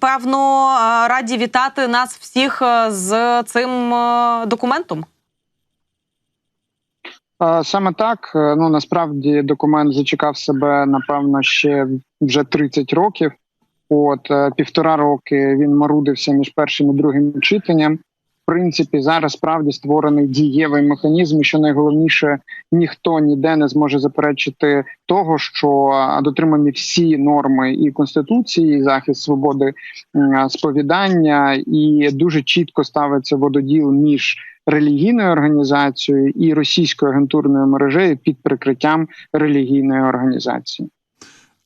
певно е, раді вітати нас всіх е, з цим е, документом. Саме так, ну насправді документ зачекав себе напевно ще вже 30 років. От півтора роки він марудився між першим і другим читанням. Принципі, зараз справді створений дієвий механізм. І що найголовніше, ніхто ніде не зможе заперечити того, що дотримані всі норми і конституції, і захист свободи сповідання, і дуже чітко ставиться вододіл між релігійною організацією і російською агентурною мережею під прикриттям релігійної організації.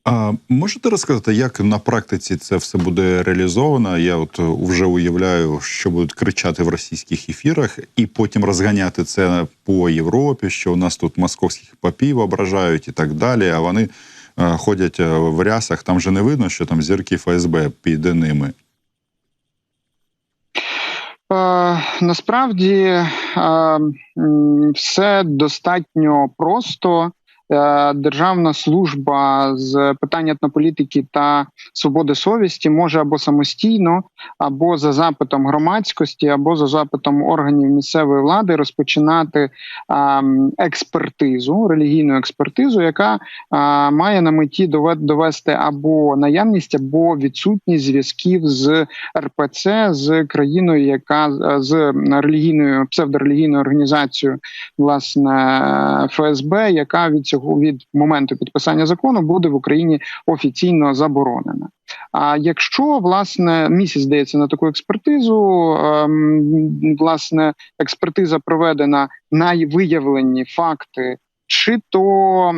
А можете розказати, як на практиці це все буде реалізовано? Я от вже уявляю, що будуть кричати в російських ефірах, і потім розганяти це по Європі, що у нас тут московських попів ображають і так далі. А вони е, ходять е, в рясах. Там же не видно, що там зірки ФСБ під ними. Е, насправді е, все достатньо просто. Е, Державна служба з питань етнополітики та свободи совісті може або самостійно, або за запитом громадськості, або за запитом органів місцевої влади розпочинати експертизу, релігійну експертизу, яка має на меті довести або наявність, або відсутність зв'язків з РПЦ з країною, яка е, з релігійною псевдорелігійною організацією, власне ФСБ, яка від цього від моменту підписання закону буде в Україні офіційно заборонена. А якщо власне місяць здається на таку експертизу, ем, власне експертиза проведена на виявлені факти. Чи то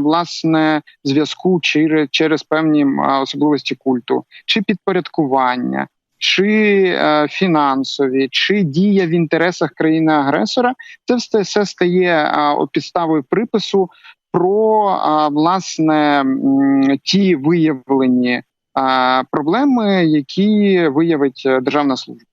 власне зв'язку через, через певні особливості культу, чи підпорядкування, чи е, фінансові, чи дія в інтересах країни-агресора, це все, все стає е, підставою припису про власне ті виявлені проблеми, які виявить е, державна служба.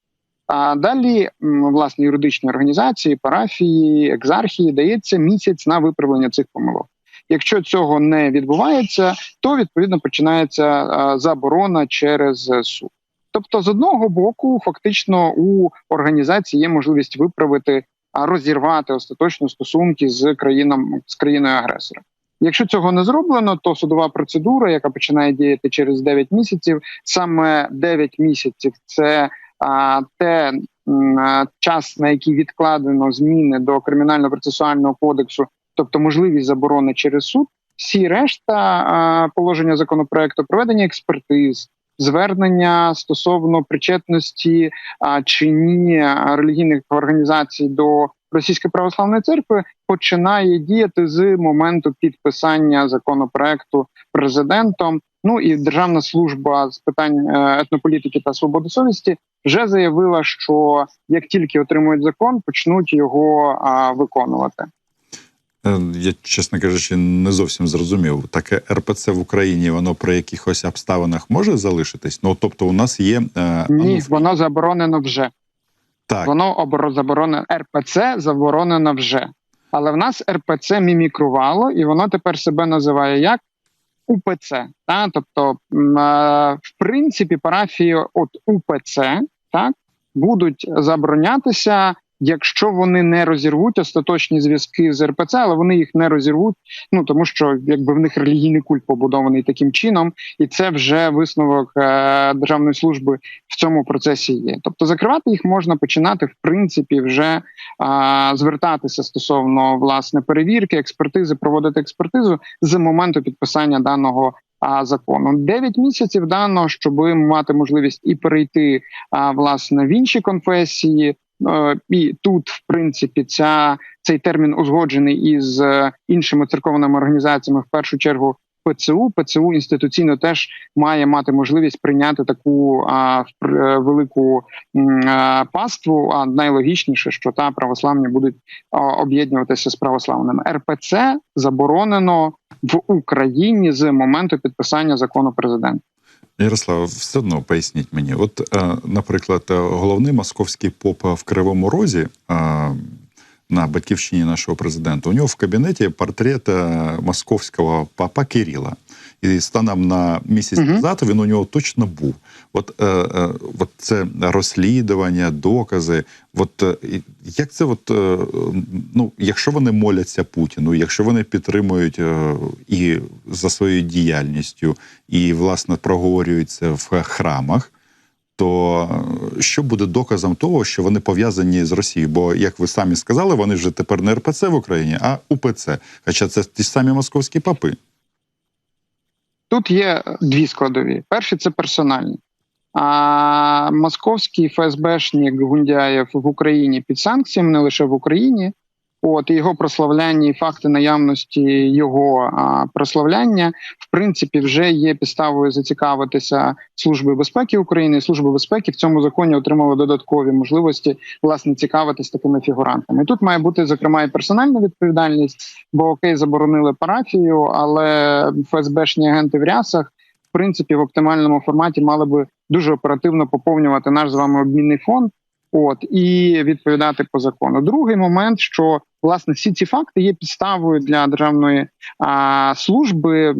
А далі власне юридичні організації, парафії, екзархії дається місяць на виправлення цих помилок. Якщо цього не відбувається, то відповідно починається заборона через е, суд. Тобто, з одного боку, фактично у організації є можливість виправити, розірвати остаточно стосунки з країном з країною агресором. Якщо цього не зроблено, то судова процедура, яка починає діяти через 9 місяців, саме 9 місяців це а, те а, час, на який відкладено зміни до кримінально процесуального кодексу, тобто можливість заборони через суд. Всі решта а, положення законопроекту, проведення експертиз, звернення стосовно причетності а, чи ні релігійних організацій до Російської православної церкви починає діяти з моменту підписання законопроекту президентом. Ну і Державна служба з питань е, етнополітики та свободи совісті вже заявила, що як тільки отримують закон, почнуть його а, виконувати. Е, Я, чесно кажучи, не зовсім зрозумів. Таке РПЦ в Україні, воно при якихось обставинах може залишитись? Ну тобто, у нас є е, Ні, воно заборонено вже. так. Воно оборо заборонено РПЦ заборонено вже. Але в нас РПЦ мімікрувало, і воно тепер себе називає як УПЦ. Та? Тобто, е, в принципі, парафії от УПЦ так, будуть заборонятися, якщо вони не розірвуть остаточні зв'язки з РПЦ, але вони їх не розірвуть, ну тому що якби в них релігійний культ побудований таким чином, і це вже висновок е, державної служби в цьому процесі є. Тобто закривати їх можна починати в принципі вже а, звертатися стосовно власне перевірки, експертизи, проводити експертизу з моменту підписання даного. А закону 9 місяців дано, щоб мати можливість і перейти а, власне в інші конфесії, Е, і тут, в принципі, ця цей термін узгоджений із е, іншими церковними організаціями, в першу чергу ПЦУ. ПЦУ інституційно теж має мати можливість прийняти таку а, е, велику а, паству. А найлогічніше, що та православні будуть об'єднуватися з православними. РПЦ заборонено в Україні з моменту підписання закону президента. Ярослав, все одно поясніть мені. От, е, наприклад, е, головний московський поп в Кривому Розі е, на батьківщині нашого президента. У нього в кабінеті портрет московського папа Кирила. І станом на місяць назад він у нього точно був. От, е, е, от це розслідування, докази. От е, як це, от, е, ну, якщо вони моляться Путіну, якщо вони підтримують е, і за своєю діяльністю, і власне проговорюються в храмах. То е, що буде доказом того, що вони пов'язані з Росією? Бо, як ви самі сказали, вони вже тепер не РПЦ в Україні, а УПЦ. Хоча це ті ж самі московські папи. Тут є дві складові. Перший це персональні. А московський ФСБшник Гундяєв в Україні під санкціями не лише в Україні. От його прославляння і факти наявності його а, прославляння в принципі вже є підставою зацікавитися Служби безпеки України. І Служба безпеки в цьому законі отримала додаткові можливості власне цікавитись такими фігурантами. Тут має бути зокрема і персональна відповідальність, бо окей, заборонили парафію, але ФСБшні агенти в рясах в принципі в оптимальному форматі мали би дуже оперативно поповнювати наш з вами обмінний фонд. От і відповідати по закону. Другий момент, що власне всі ці факти є підставою для державної а, служби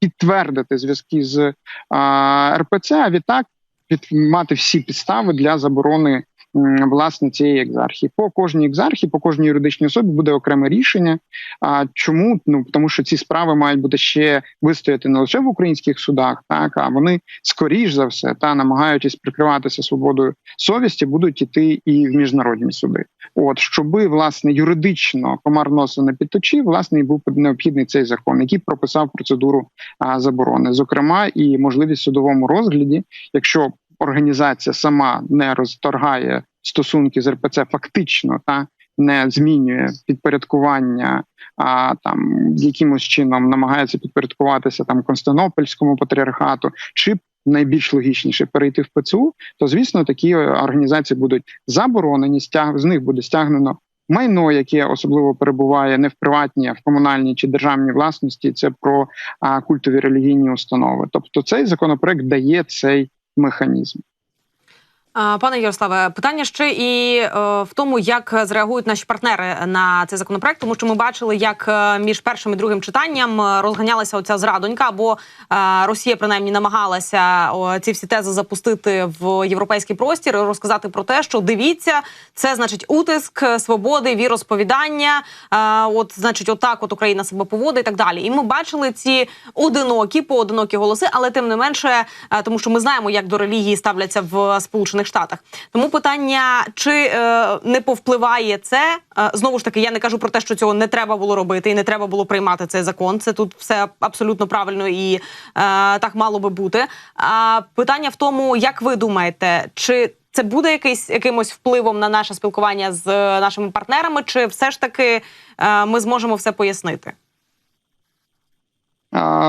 підтвердити зв'язки з а, РПЦ, а відтак від мати всі підстави для заборони власне цієї екзархії. По кожній екзархії, по кожній юридичній особі буде окреме рішення. А чому? Ну тому що ці справи мають бути ще вистояти не лише в українських судах, так а вони скоріш за все та намагаючись прикриватися свободою совісті, будуть іти і в міжнародні суди. От щоби власне юридично комар носа не підточив, власне і був необхідний цей закон, який прописав процедуру а, заборони, зокрема і можливість судовому розгляді, якщо організація сама не розторгає стосунки з РПЦ, фактично та не змінює підпорядкування, а там якимось чином намагається підпорядкуватися там Константинопольському патріархату, чи найбільш логічніше перейти в ПЦУ, то звісно такі організації будуть заборонені. Стяг з них буде стягнено майно, яке особливо перебуває не в приватній, а в комунальній чи державній власності. Це про а, культові релігійні установи. Тобто, цей законопроект дає цей механізм. Пане Ярославе, питання ще і е, в тому, як зреагують наші партнери на цей законопроект, тому що ми бачили, як е, між першим і другим читанням е, розганялася оця зрадонька, або е, Росія принаймні намагалася о, ці всі тези запустити в європейський простір і розказати про те, що дивіться, це значить утиск свободи, віросповідання. Е, от, значить, отак, от Україна себе поводить і так далі. І ми бачили ці одинокі, поодинокі голоси, але тим не менше, е, тому що ми знаємо, як до релігії ставляться в Сполучених Штатах. Тому питання, чи е, не повпливає це е, знову ж таки, я не кажу про те, що цього не треба було робити і не треба було приймати цей закон. Це тут все абсолютно правильно і е, так мало би бути. А питання в тому, як ви думаєте, чи це буде якийсь якимось впливом на наше спілкування з е, нашими партнерами, чи все ж таки е, ми зможемо все пояснити?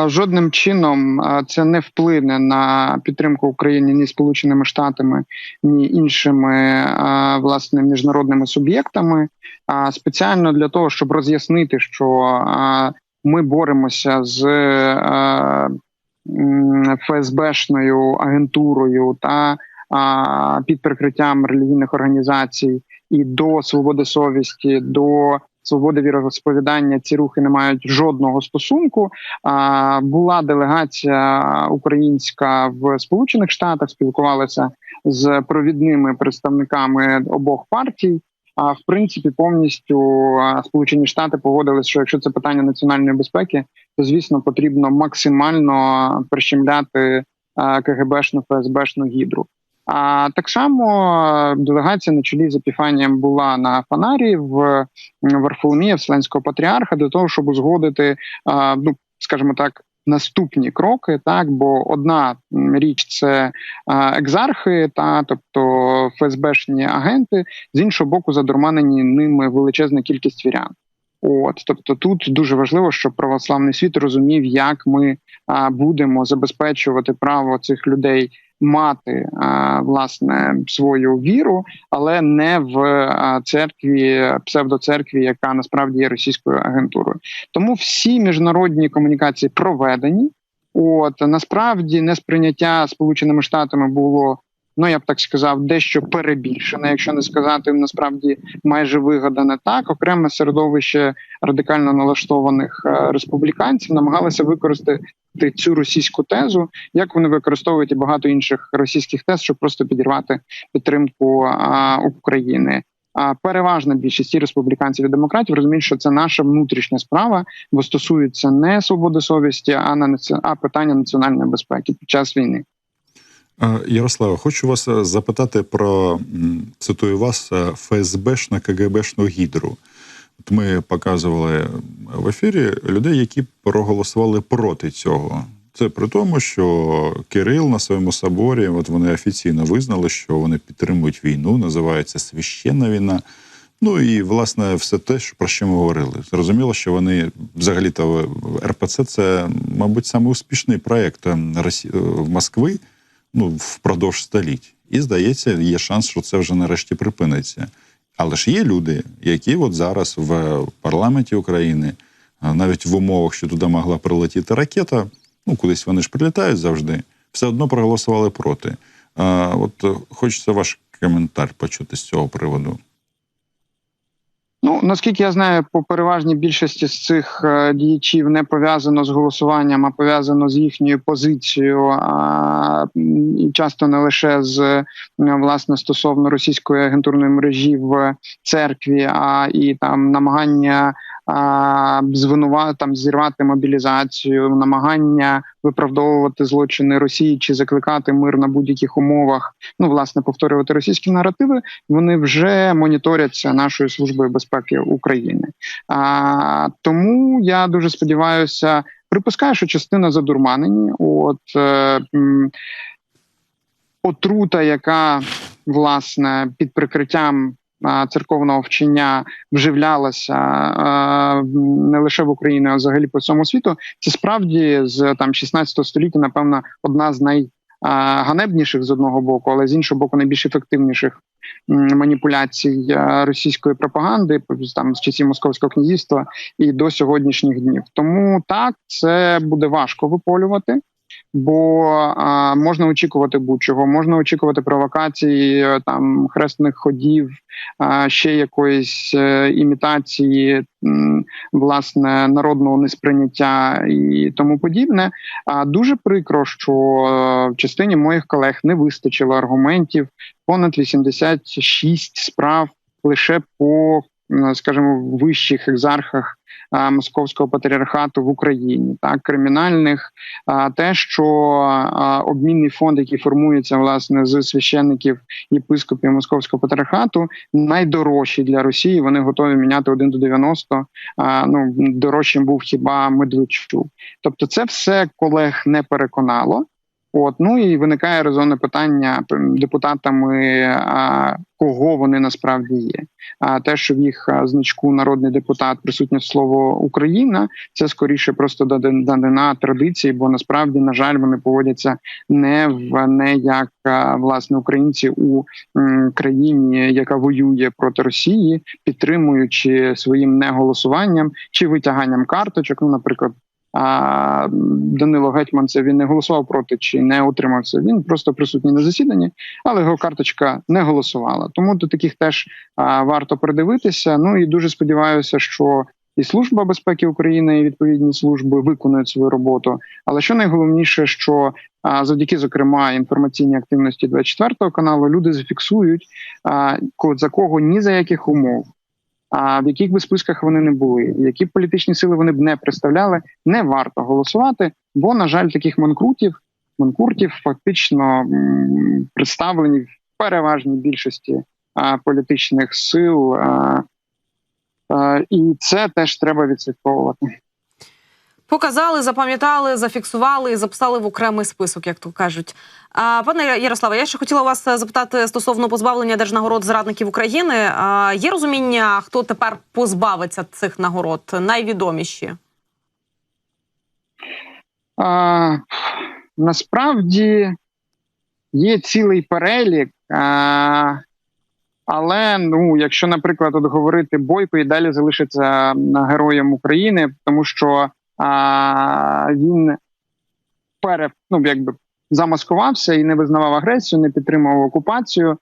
Жодним чином це не вплине на підтримку України ні Сполученими Штатами, ні іншими власне міжнародними суб'єктами. А спеціально для того, щоб роз'яснити, що ми боремося з ФСБшною агентурою та під прикриттям релігійних організацій і до свободи совісті, до свободи віросповідання ці рухи не мають жодного стосунку. А, Була делегація українська в Сполучених Штатах, спілкувалася з провідними представниками обох партій. А в принципі, повністю Сполучені Штати погодились, що якщо це питання національної безпеки, то звісно потрібно максимально прищемляти КГБшну ФСБшну гідру. А так само делегація на чолі з Епіфанієм була на Фанарі в Варфоломія Вселенського патріарха для того, щоб узгодити, ну скажімо так, наступні кроки. Так, бо одна річ це а, екзархи, та тобто ФСБшні агенти, з іншого боку, задурманені ними величезна кількість вірян. От, тобто, тут дуже важливо, щоб православний світ розумів, як ми будемо забезпечувати право цих людей мати власне свою віру, але не в церкві, псевдоцеркві, яка насправді є російською агентурою. Тому всі міжнародні комунікації проведені. От насправді несприйняття Сполученими Штатами було Ну я б так сказав, дещо перебільшена, якщо не сказати насправді майже вигадане так. Окреме середовище радикально налаштованих е, республіканців намагалися використати цю російську тезу, як вони використовують і багато інших російських тез, щоб просто підірвати підтримку а, України. А переважна більшість республіканців і демократів розуміють, що це наша внутрішня справа, бо стосується не свободи совісті, а на а питання національної безпеки під час війни. Ярослава, хочу вас е, запитати про цитую вас е, ФСБшна КГБшну гідру. Ми показували в ефірі людей, які проголосували проти цього. Це при тому, що Кирил на своєму соборі, от вони офіційно визнали, що вони підтримують війну, називається священна війна. Ну і власне все те, про що ми говорили. Зрозуміло, що вони взагалі-то РПЦ це, мабуть, саме успішний проєкт Росі... в Москви ну, впродовж століть. І здається, є шанс, що це вже нарешті припиниться. Але ж є люди, які от зараз в парламенті України, навіть в умовах, що туди могла прилетіти ракета, ну кудись вони ж прилітають завжди, все одно проголосували проти. От е, хочеться ваш коментар почути з цього приводу. Ну наскільки я знаю, по переважній більшості з цих е, діячів не пов'язано з голосуванням, а пов'язано з їхньою позицією, а і часто не лише з е, власне стосовно російської агентурної мережі в церкві, а і там намагання а, звинувати там зірвати мобілізацію, намагання виправдовувати злочини Росії чи закликати мир на будь-яких умовах. Ну власне повторювати російські наративи. Вони вже моніторяться нашою службою безпеки України. А, тому я дуже сподіваюся, припускаю, що частина задурманені. От е, отрута, яка власне під прикриттям церковного вчення вживлялася не лише в Україні, а взагалі по всьому світу. Це справді з там 16 століття, напевно, одна з най ганебніших з одного боку, але з іншого боку, найбільш ефективніших маніпуляцій російської пропаганди там з часів московського князівства і до сьогоднішніх днів. Тому так це буде важко виполювати. Бо а, можна очікувати будь-чого, можна очікувати провокації, е, там хресних ходів, а, ще якоїсь е, імітації власне народного несприйняття і тому подібне. А дуже прикро, що е, в частині моїх колег не вистачило аргументів понад 86 справ лише по, скажімо, вищих екзархах московського патріархату в Україні, так кримінальних, а, те, що обмінний фонд, який формується власне з священників єпископів московського патріархату, найдорожчий для Росії. Вони готові міняти 1 до 90. А, ну дорожчим був хіба Медведчук. Тобто, це все колег не переконало. От ну і виникає резонне питання депутатами, а, кого вони насправді є. А те, що в їх значку народний депутат присутнє слово Україна, це скоріше просто даден- данина традиції, бо насправді, на жаль, вони поводяться не в не як власне українці у країні, яка воює проти Росії, підтримуючи своїм неголосуванням чи витяганням карточок. Ну, наприклад. А Данило Гетьман це він не голосував проти чи не утримався. Він просто присутній на засіданні, але його карточка не голосувала. Тому до таких теж а, варто придивитися. Ну і дуже сподіваюся, що і служба безпеки України, і відповідні служби виконують свою роботу. Але що найголовніше, що а, завдяки зокрема інформаційній активності 24 каналу люди зафіксують а, за кого ні за яких умов. А в яких би списках вони не були, які політичні сили вони б не представляли, не варто голосувати, бо на жаль, таких манкрутів, манкуртів фактично представлені в переважній більшості а, політичних сил, а, а, і це теж треба відслідковувати. Показали, запам'ятали, зафіксували і записали в окремий список, як то кажуть. А, пане Ярославе, я ще хотіла вас е, запитати стосовно позбавлення держнагород зрадників України. А, є розуміння, хто тепер позбавиться цих нагород? Найвідоміші? А, насправді є цілий перелік, а, але ну, якщо, наприклад, от говорити Бойко і далі залишиться героєм України, тому що а, він пере, ну, якби замаскувався і не визнавав агресію, не підтримував окупацію.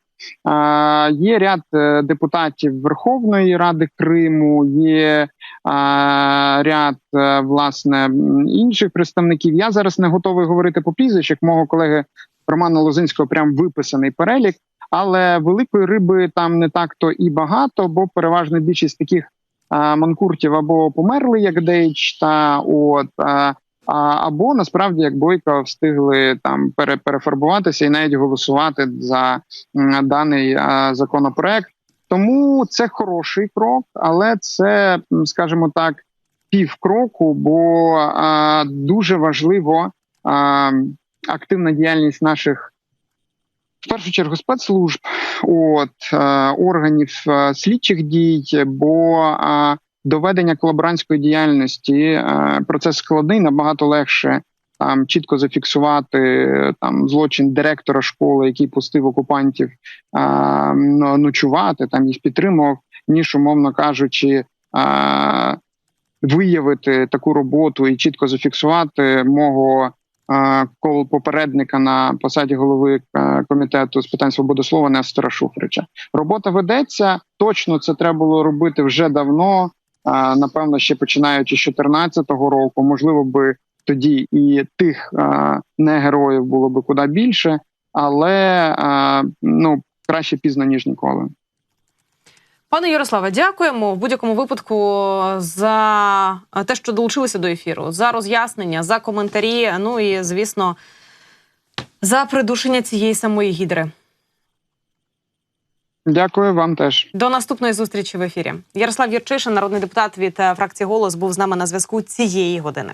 Е, Є ряд е, депутатів Верховної Ради Криму, є е, ряд е, власне інших представників. Я зараз не готовий говорити по прізвищах. Мого колеги Романа Лозинського прям виписаний перелік, але великої риби там не так то і багато, бо переважна більшість таких манкуртів або померли, як Дейч, та от. або насправді як Бойко встигли там пере, перефарбуватися і навіть голосувати за даний законопроект. Тому це хороший крок, але це, скажімо так, півкроку, бо а, дуже важливо активна діяльність наших. Першу чергу спецслужб, от е, органів е, слідчих дій, бо е, доведення колаборантської діяльності процес складний, набагато легше там чітко зафіксувати там злочин директора школи, який пустив окупантів е, но- ночувати, там їх підтримував, ніж умовно кажучи. Е, Виявити таку роботу і чітко зафіксувати мого е, кол попередника на посаді голови е, комітету з питань свободи слова Нестора Шуфрича. Робота ведеться. Точно це треба було робити вже давно. е, Напевно, ще починаючи з 2014 року. Можливо, би тоді і тих не героїв було би куди більше, але ну краще пізно ніж ніколи. Пане Ярославе, дякуємо в будь-якому випадку за те, що долучилися до ефіру, за роз'яснення, за коментарі. Ну і звісно, за придушення цієї самої гідри. Дякую вам теж. До наступної зустрічі в ефірі. Ярослав Юрчишин, народний депутат від е, фракції Голос, був з нами на зв'язку цієї години.